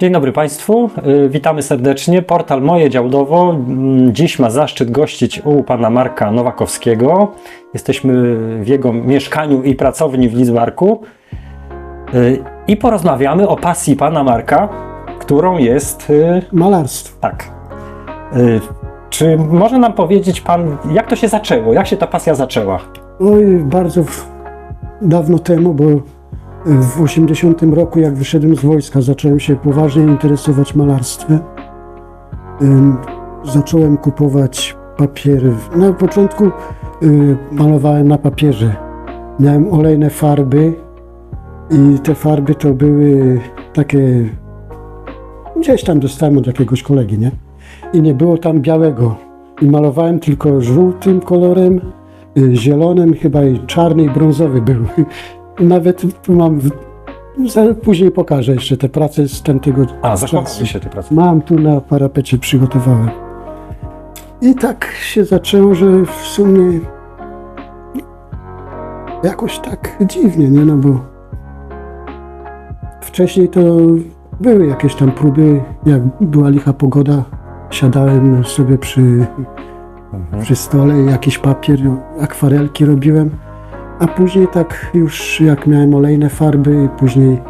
Dzień dobry Państwu, Y, witamy serdecznie. Portal Moje Działdowo mm, dziś ma zaszczyt gościć u pana Marka Nowakowskiego. Jesteśmy w jego mieszkaniu i pracowni w Lizbarku Y, i porozmawiamy o pasji pana Marka, którą jest y, Malarstwo. tak. Czy może nam powiedzieć pan, jak to się zaczęło? Jak się ta pasja zaczęła? Oj, bardzo dawno temu, bo w 80 roku, jak wyszedłem z wojska, zacząłem się poważnie interesować malarstwem. Zacząłem kupować papiery. Na początku y, malowałem na papierze. Miałem olejne farby i te farby to były takie... Gdzieś tam dostałem od jakiegoś kolegi, nie? I nie było tam białego. I malowałem tylko żółtym kolorem, y, zielonym chyba i czarny i brązowy był. Nawet tu mam, w- za- później pokażę jeszcze te prace z tamtego A, zachowały się te prace. Mam tu na parapecie przygotowałem. I tak się zaczęło, że w sumie jakoś tak dziwnie, nie? No bo wcześniej to były jakieś tam próby, jak była licha pogoda, siadałem sobie przy, Mhm. przy stole, jakiś papier, akwarelki robiłem, a później tak już jak miałem olejne farby, później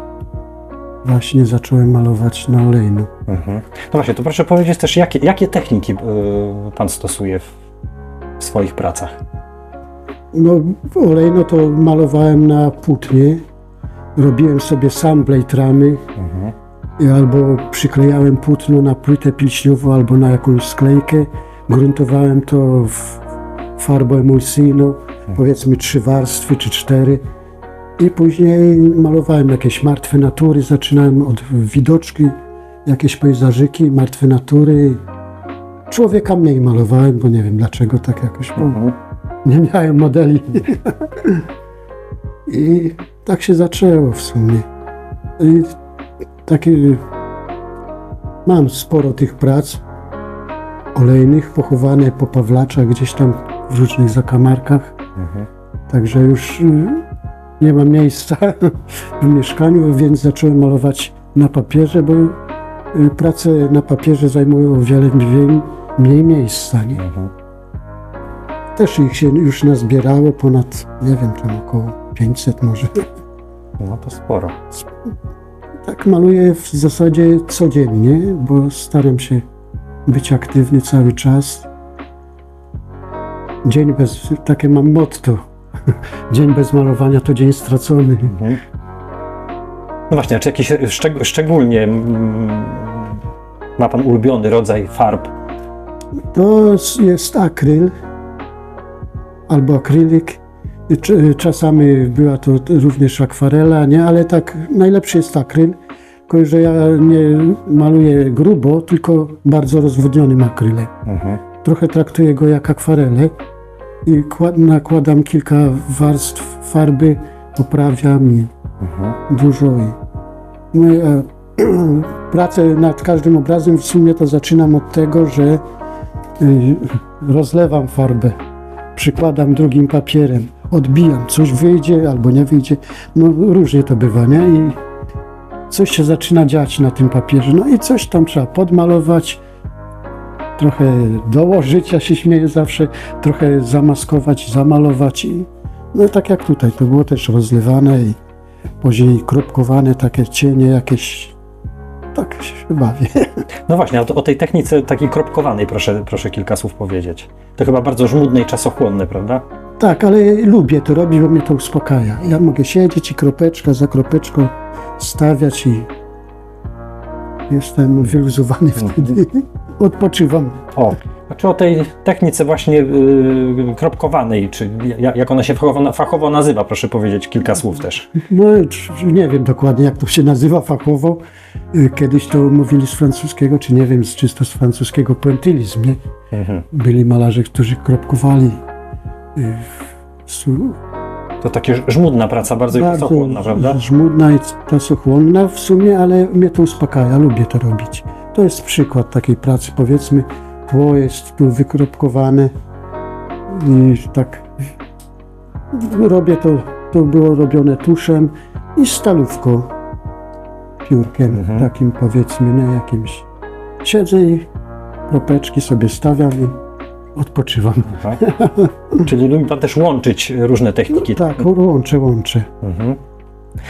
właśnie zacząłem malować na olejno. Mhm. No właśnie, to proszę powiedzieć też, jakie, jakie techniki y, pan stosuje w, w swoich pracach? No, olejno to malowałem na płótnie. Robiłem sobie sam blade ramy Mhm. albo przyklejałem płótno na płytę pilśniową, albo na jakąś sklejkę. Gruntowałem to w farbą emulsyjną, powiedzmy trzy warstwy czy cztery. I później malowałem jakieś martwe natury. Zaczynałem od widoczki, jakieś pejzażyki, martwe natury. Człowieka mniej malowałem, bo nie wiem dlaczego tak jakoś. Bo Mhm. nie miałem modeli. I tak się zaczęło w sumie. I takie mam sporo tych prac olejnych, pochowane po Pawlaczach gdzieś tam w różnych zakamarkach. Mhm. Także już y, nie ma miejsca w mieszkaniu, więc zacząłem malować na papierze, bo y, prace na papierze zajmują o wiele mniej, mniej miejsca. Nie? Mhm. Też ich się już nazbierało ponad, nie wiem, tam około 500 może. No to sporo. Tak maluję w zasadzie codziennie, bo staram się być aktywny cały czas. Dzień bez, takie mam motto. Dzień bez malowania to dzień stracony. Mhm. No właśnie, a czy jakiś szczeg szczególnie mm, ma pan ulubiony rodzaj farb? To jest akryl albo akrylik. Cz- Czasami była to również akwarela, nie? ale tak najlepszy jest akryl, tylko że ja nie maluję grubo, tylko bardzo rozwodnionym akrylem. Mhm. Trochę traktuję go jak akwarelę i kład- nakładam kilka warstw farby, poprawiam i Mhm. dużo. I moje, pracę nad każdym obrazem w sumie to zaczynam od tego, że y, rozlewam farbę, przykładam drugim papierem, odbijam, coś wyjdzie albo nie wyjdzie. No różnie to bywa, nie? I coś się zaczyna dziać na tym papierze. No i coś tam trzeba podmalować, trochę dołożyć, ja się śmieję zawsze, trochę zamaskować, zamalować i no tak jak tutaj, to było też rozlewane i później kropkowane takie cienie jakieś. Tak się bawię. No właśnie, a to, o tej technice takiej kropkowanej proszę, proszę kilka słów powiedzieć. To chyba bardzo żmudne i czasochłonne, prawda? Tak, ale lubię to robić, bo mnie to uspokaja. Ja mogę siedzieć i kropeczka za kropeczką stawiać i jestem wyluzowany wtedy. Odpoczywam. O, a czy o tej technice właśnie y, kropkowanej, czy ja- jak ona się fachowo, fachowo nazywa, proszę powiedzieć kilka słów też. No, nie wiem dokładnie, jak to się nazywa fachowo. Y, Kiedyś to mówili z francuskiego, czy nie wiem, z czysto z francuskiego pointillizm, nie? Mhm. Byli malarze, którzy kropkowali. y, su- To takie żmudna praca, bardzo, czasochłonna, prawda? żmudna i czasochłonna w sumie, ale mnie to uspokaja, lubię to robić. To jest przykład takiej pracy, powiedzmy, tło jest tu wykropkowane i tak robię to, to było robione tuszem i stalówką. biurkiem, Mhm. takim powiedzmy, nie jakimś. Siedzę i kropeczki sobie stawiam i odpoczywam. Tak? Czyli lubi pan też łączyć różne techniki. Tak, łączę, łączę. Mhm.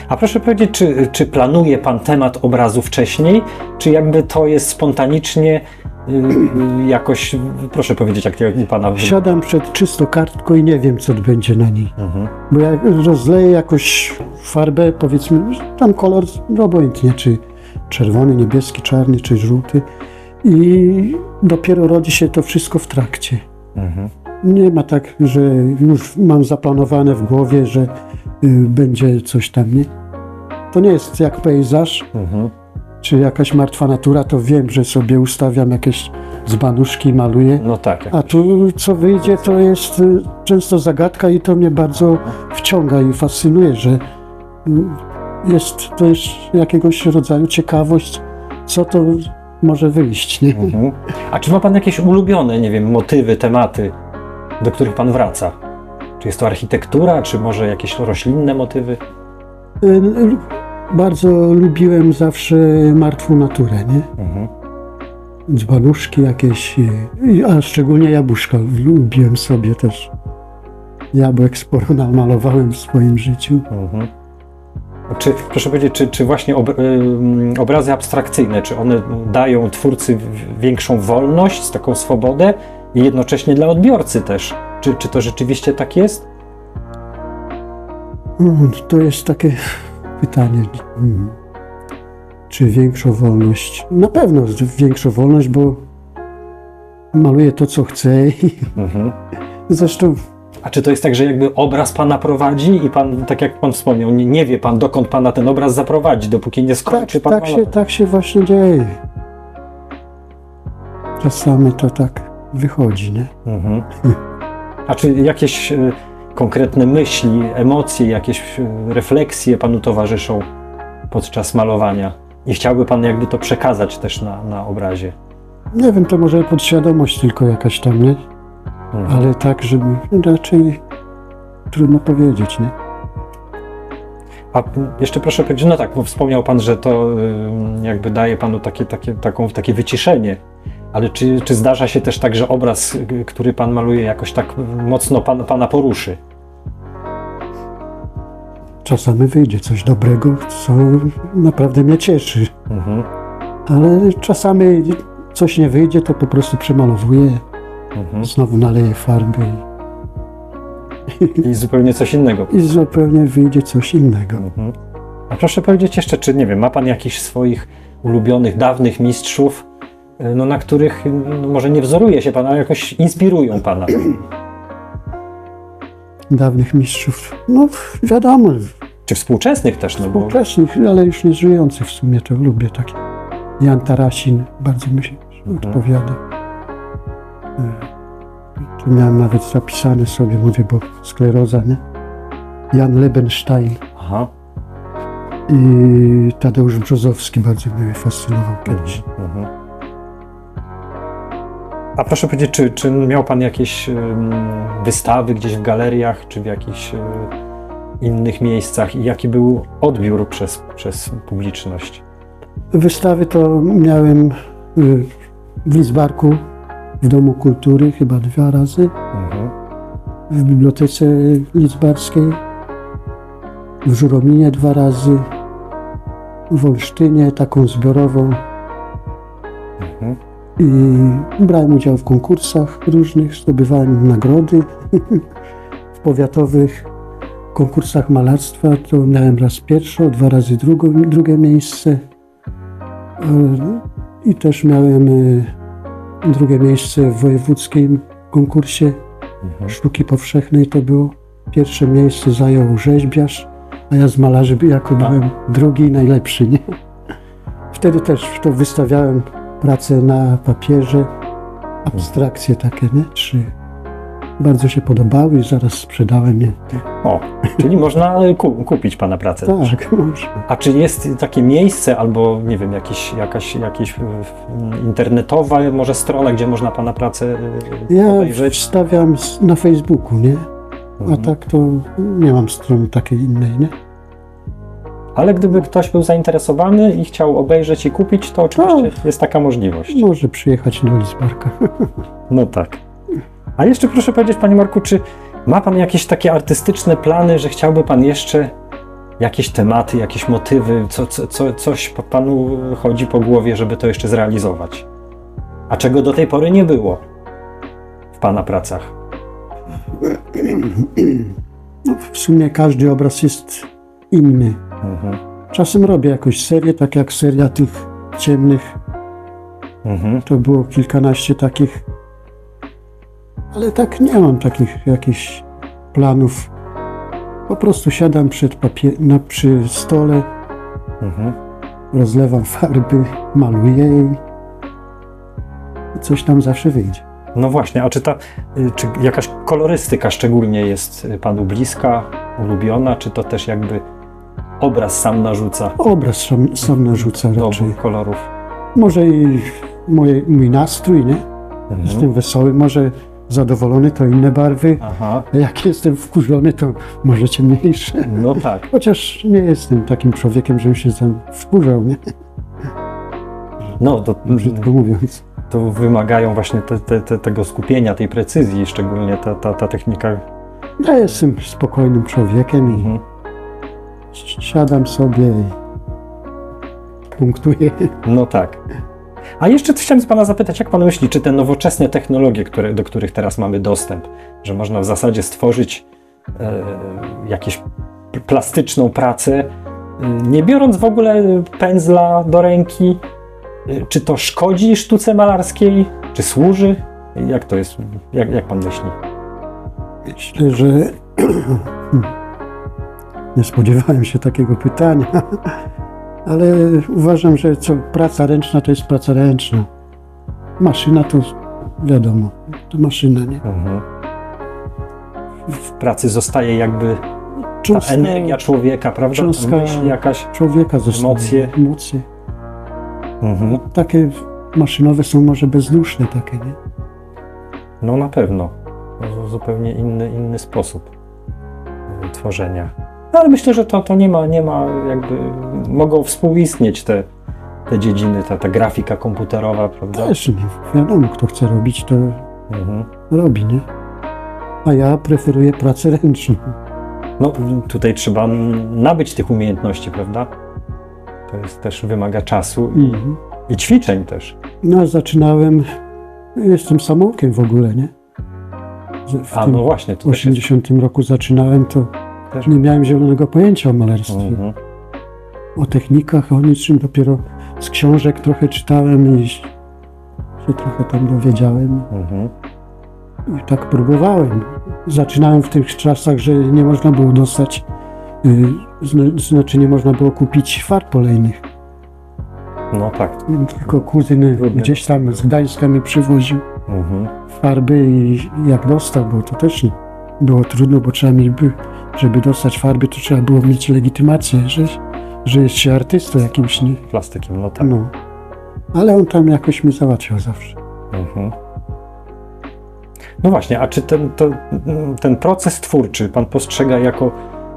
A proszę powiedzieć, czy, czy planuje Pan temat obrazu wcześniej, czy jakby to jest spontanicznie y, jakoś, proszę powiedzieć, jak u Pana... Siadam przed czysto kartką i nie wiem, co będzie na niej. Mhm. Bo jak rozleję jakoś farbę, powiedzmy, tam kolor no obojętnie, czy czerwony, niebieski, czarny, czy żółty i dopiero rodzi się to wszystko w trakcie. Mhm. Nie ma tak, że już mam zaplanowane w głowie, że będzie coś tam, nie? To nie jest jak pejzaż, Mhm. czy jakaś martwa natura, to wiem, że sobie ustawiam jakieś dzbanuszki, maluję. No tak. A tu co wyjdzie, to jest y, często zagadka i to mnie bardzo wciąga i fascynuje, że mm, jest to jest jakiegoś rodzaju ciekawość, co to może wyjść, nie? Mhm. A czy ma Pan jakieś ulubione, nie wiem, motywy, tematy, do których Pan wraca? Czy jest to architektura, czy może jakieś roślinne motywy? Y, Bardzo lubiłem zawsze martwą naturę, nie? Mhm. Dzbanuszki jakieś, y, a szczególnie jabłuszka lubiłem sobie też. Jabłek sporo namalowałem w swoim życiu. Mhm. Czy, proszę powiedzieć, czy, czy właśnie ob, ym, obrazy abstrakcyjne, czy one dają twórcy większą wolność, taką swobodę i jednocześnie dla odbiorcy też? Czy, czy to rzeczywiście tak jest? Mm, To jest takie pytanie. mm, Czy większą wolność? Na pewno większą wolność, bo maluję to, co chcę. i Mhm. Zresztą A czy to jest tak, że jakby obraz pana prowadzi i pan, tak jak pan wspomniał, nie, nie wie pan, dokąd pana ten obraz zaprowadzi, dopóki nie tak, skończy pan tak, się, tak się właśnie dzieje. Czasami to tak wychodzi, nie? Mhm. A czy jakieś e, konkretne myśli, emocje, jakieś e, refleksje panu towarzyszą podczas malowania? I chciałby pan jakby to przekazać też na, na obrazie? Nie wiem, to może podświadomość tylko jakaś tam, nie? Mhm. Ale tak, żeby raczej trudno powiedzieć, nie? A jeszcze proszę powiedzieć, no tak, bo wspomniał Pan, że to jakby daje Panu takie, takie, taką, takie wyciszenie, ale czy, czy zdarza się też tak, że obraz, który Pan maluje, jakoś tak mocno pan, Pana poruszy? Czasami wyjdzie coś dobrego, co naprawdę mnie cieszy. Mhm. Ale czasami coś nie wyjdzie, to po prostu przemalowuję, Mhm. znowu naleję farby I zupełnie coś innego. i zupełnie wyjdzie coś innego. Mhm. A proszę powiedzieć jeszcze, czy nie wiem, ma Pan jakichś swoich ulubionych, dawnych mistrzów, no, na których no, może nie wzoruje się Pan, ale jakoś inspirują Pana? Dawnych mistrzów, no wiadomo, Czy współczesnych też? No bo... współczesnych, ale już nie żyjących w sumie, to lubię takie. Jan Tarasin bardzo mi się odpowiada. Y, Tu miałem nawet zapisane sobie, mówię, bo skleroza, nie? Jan Lebenstein Aha. i Tadeusz Brzozowski bardzo mnie fascynował kiedyś. Mhm. A proszę powiedzieć, czy, czy miał Pan jakieś wystawy gdzieś w galeriach, czy w jakichś y, innych miejscach i jaki był odbiór przez, przez publiczność? Wystawy to miałem y, w Lidzbarku, w Domu Kultury chyba dwa razy, Mhm. w Bibliotece Lidzbarskiej, w Żurominie dwa razy, w Olsztynie taką zbiorową. I brałem udział w konkursach różnych, zdobywałem nagrody. w powiatowych konkursach malarstwa to miałem raz pierwsze, dwa razy drugie miejsce. E, I też miałem e, drugie miejsce w wojewódzkim konkursie Mhm. sztuki powszechnej. To było pierwsze miejsce zajął rzeźbiarz, a ja z malarzy jako byłem drugi najlepszy. Nie? Wtedy też to wystawiałem pracę na papierze, abstrakcje takie, nie? Trzy. Bardzo się podobały i zaraz sprzedałem je. O, czyli można ku, kupić Pana pracę. też. Tak, może. A czy jest takie miejsce albo, nie wiem, jakiś, jakaś, y, y, internetowa może strona, gdzie można Pana pracę y, Ja obejrzeć? wstawiam s- na Facebooku, nie? A Mhm. tak to nie mam strony takiej innej, nie? Ale gdyby ktoś był zainteresowany i chciał obejrzeć i kupić, to oczywiście jest taka możliwość. Może przyjechać do Lisbarka. No tak. A jeszcze proszę powiedzieć, Panie Marku, czy ma Pan jakieś takie artystyczne plany, że chciałby Pan jeszcze jakieś tematy, jakieś motywy, co, co, co, coś Panu chodzi po głowie, żeby to jeszcze zrealizować? A czego do tej pory nie było w Pana pracach? No, w sumie każdy obraz jest inny. Mhm. Czasem robię jakąś serię, tak jak seria tych ciemnych. Mhm. To było kilkanaście takich. Ale tak nie mam takich jakichś planów. Po prostu siadam przed papie- na, przy stole, Mhm. rozlewam farby, maluję i i coś tam zawsze wyjdzie. No właśnie, a czy ta, y, czy jakaś kolorystyka szczególnie jest y, Panu bliska, ulubiona, czy to też jakby obraz sam narzuca Obraz sam, sam narzuca raczej. dobór kolorów? Może i moje, mój nastrój, nie? Mhm. Jestem wesoły, może zadowolony, to inne barwy. Aha, A jak jestem wkurzony, to może ciemniejsze. no tak. Chociaż nie jestem takim człowiekiem, żebym się tam wkurzał, nie? No to, Brzydko mówiąc. to wymagają właśnie te, te, te, tego skupienia, tej precyzji, szczególnie ta, ta, ta technika. Ja jestem spokojnym człowiekiem i Mhm. Siadam sobie i punktuję. No tak. A jeszcze chciałem z Pana zapytać, jak Pan myśli, czy te nowoczesne technologie, które, do których teraz mamy dostęp, że można w zasadzie stworzyć e, jakąś p- plastyczną pracę, e, nie biorąc w ogóle pędzla do ręki, e, czy to szkodzi sztuce malarskiej, czy służy? Jak to jest? Jak, jak Pan myśli? Myślę, że nie spodziewałem się takiego pytania, ale uważam, że co praca ręczna to jest praca ręczna. Maszyna to wiadomo, to maszyna, nie? Mhm. W pracy zostaje jakby Cząstka energia człowieka, prawda? Cząstka- myśl jakaś. człowieka zostaje. emocje. emocje. Mhm. Takie maszynowe są może bezduszne takie, nie? No na pewno. To zupełnie inny, inny sposób tworzenia. No, ale myślę, że to, to nie ma, nie ma jakby, mogą współistnieć te, te dziedziny, ta, ta grafika komputerowa, prawda? Też nie wiadomo, kto chce robić, to Mhm. robi, nie? A ja preferuję pracę ręczną. No tutaj trzeba nabyć tych umiejętności, prawda? To jest też wymaga czasu i, Mhm. i ćwiczeń też. No, zaczynałem, jestem samoukiem w ogóle, nie? Że W A tym no właśnie, to w też jest, 80 roku zaczynałem, to też, nie miałem zielonego pojęcia o malarstwie. Mhm. O technikach, o niczym, dopiero z książek trochę czytałem i się trochę tam dowiedziałem. Mhm. I tak próbowałem. Zaczynałem w tych czasach, że nie można było dostać, y, zna- znaczy nie można było kupić farb olejnych. No tak. Tylko kuzyn gdzieś tam z Gdańska mi przywoził Mhm. farby i jak dostał, bo to też nie było trudno, bo trzeba mieć, by- żeby dostać farby, to trzeba było mieć legitymację, że, że jest się artystą jakimś, nie? Plastykiem, no tak. No. Ale on tam jakoś mi załatwiał zawsze. Mhm. No właśnie, a czy ten, to, ten proces twórczy pan postrzega jako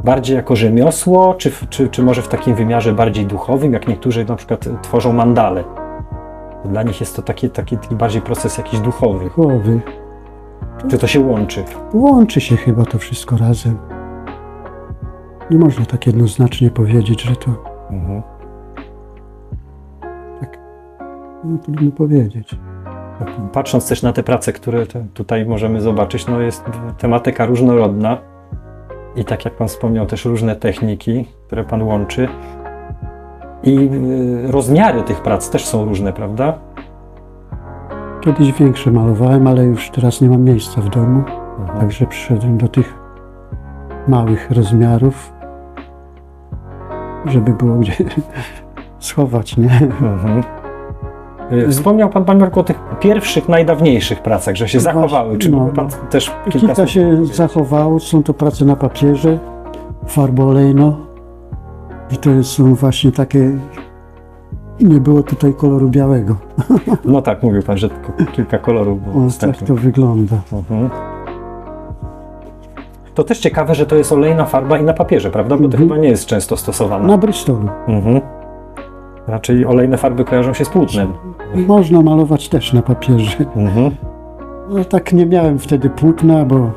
bardziej jako rzemiosło, czy, czy, czy może w takim wymiarze bardziej duchowym, jak niektórzy na przykład tworzą mandale? Dla nich jest to taki, taki, taki bardziej proces jakiś duchowy. Głowy. Czy to się łączy? Łączy się chyba to wszystko razem. Nie można tak jednoznacznie powiedzieć, że to Mhm. no, trudno powiedzieć. Patrząc też na te prace, które te, tutaj możemy zobaczyć, no jest tematyka różnorodna i tak jak Pan wspomniał, też różne techniki, które Pan łączy. I y, rozmiary tych prac też są różne, prawda? Kiedyś większe malowałem, ale już teraz nie mam miejsca w domu, Mhm. także przyszedłem do tych małych rozmiarów, żeby było gdzie schować, nie? Mhm. Y, Wspomniał Pan, Panie Marku, o tych pierwszych, najdawniejszych pracach, że się Właśnie, zachowały. Czy no. mógłby Pan też kilka Kilka słów się powiedzieć? zachowało, są to prace na papierze, farbo olejno i to są właśnie takie, nie było tutaj koloru białego. No tak, mówił Pan, że tylko kilka kolorów było O, tak dostępnych. to wygląda. Mhm. To też ciekawe, że to jest olejna farba i na papierze, prawda? Bo to Mhm. chyba nie jest często stosowane. Na Bristolu. Mhm. Raczej olejne farby kojarzą się z płótnem. Można malować też na papierze. Mhm. No tak nie miałem wtedy płótna, bo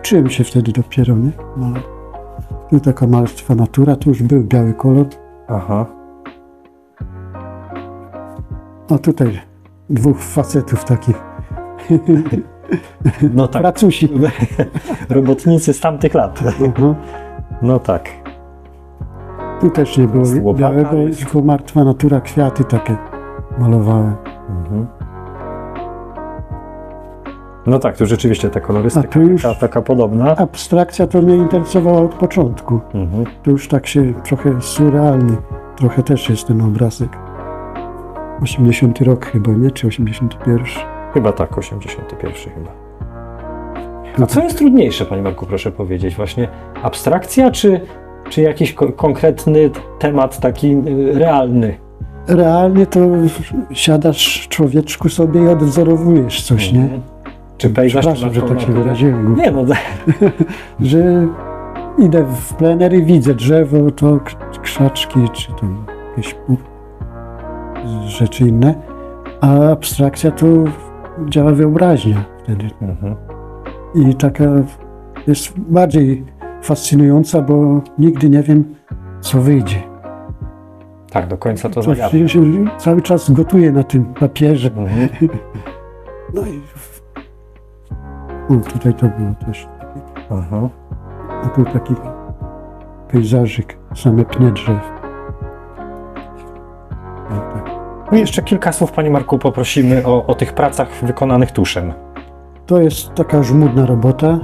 uczyłem się wtedy dopiero, nie? No, tu taka martwa natura, tu już był biały kolor. Aha. A tutaj dwóch facetów takich, No tak, pracusi. robotnicy z tamtych lat. Aha. No tak. Tu też nie było Z łopata białego, jest. tylko martwa natura, kwiaty takie malowałem. Mhm. No tak, tu rzeczywiście ta kolorystyka A tu już- taka, taka podobna. Abstrakcja to mnie interesowała od początku. Mhm. To już tak się trochę surrealny, trochę też jest ten obrazek. 80 rok chyba, nie? Czy 81? Chyba tak, 81 chyba. A co jest trudniejsze, Panie Marku, proszę powiedzieć? Właśnie abstrakcja, czy, czy jakiś ko- konkretny temat taki y, realny? Realnie to siadasz człowieczku sobie i odwzorowujesz coś, nie? Mhm. Czy pejzaż? Przepraszam, czy że tak się wyraziłem. Nie no, Że idę w plener i widzę drzewo, to k- krzaczki, czy tam jakieś rzeczy inne. A abstrakcja to działa wyobraźnia wtedy. mhm. I taka jest bardziej fascynująca, bo nigdy nie wiem, co wyjdzie. tak, do końca to Coś zagadnę. się cały czas gotuje na tym papierze. Mhm. No i o, tutaj to było też. Aha. A tu taki pejzażyk, same pnie drzew. Jeszcze kilka słów, Panie Marku, poprosimy o, o tych pracach wykonanych tuszem. To jest taka żmudna robota.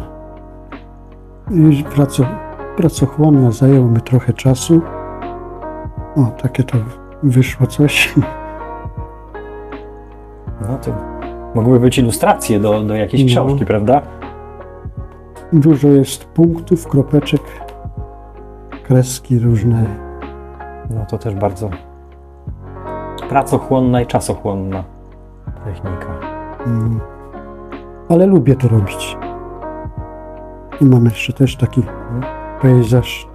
I praco, pracochłonna, zajęło mi trochę czasu. O, takie to wyszło coś. No to mogłyby być ilustracje do, do jakiejś No. książki, prawda? Dużo jest punktów, kropeczek, kreski różne. No to też bardzo pracochłonna i czasochłonna technika. Mm. Ale lubię to robić. I mam jeszcze też taki pejzaż.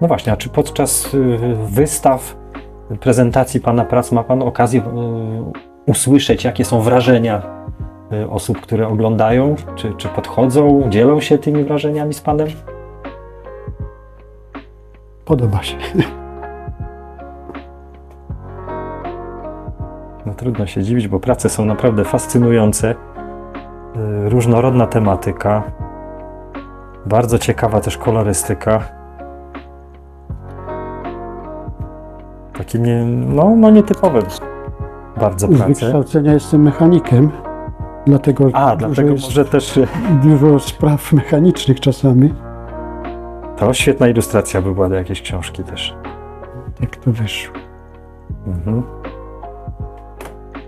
No właśnie, a czy podczas y, wystaw, prezentacji Pana prac ma Pan okazję y, usłyszeć, jakie są wrażenia y, osób, które oglądają? Czy, czy podchodzą, dzielą się tymi wrażeniami z Panem? Podoba się. No trudno się dziwić, bo prace są naprawdę fascynujące. Y, Różnorodna tematyka. Bardzo ciekawa też kolorystyka. Takie nie, no, no nietypowe bardzo Z prace. wykształcenia jestem mechanikiem. Dlatego, A, że dlatego jest może też dużo spraw mechanicznych czasami. To świetna ilustracja by była do jakiejś książki też. Jak to wyszło. Mhm.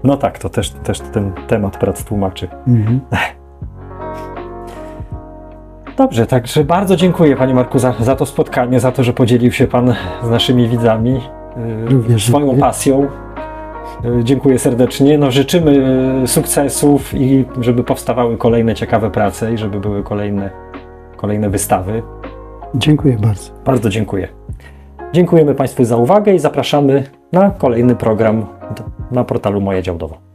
No tak, to też, też ten temat prac tłumaczy. Mhm. Dobrze, także bardzo dziękuję Panie Marku za, za to spotkanie, za to, że podzielił się Pan z naszymi widzami y, Również swoją dziękuję. pasją. Y, Dziękuję serdecznie. No, życzymy y, sukcesów i żeby powstawały kolejne ciekawe prace i żeby były kolejne, kolejne wystawy. Dziękuję bardzo. Bardzo dziękuję. Dziękujemy Państwu za uwagę i zapraszamy na kolejny program na portalu Moje Działdowo.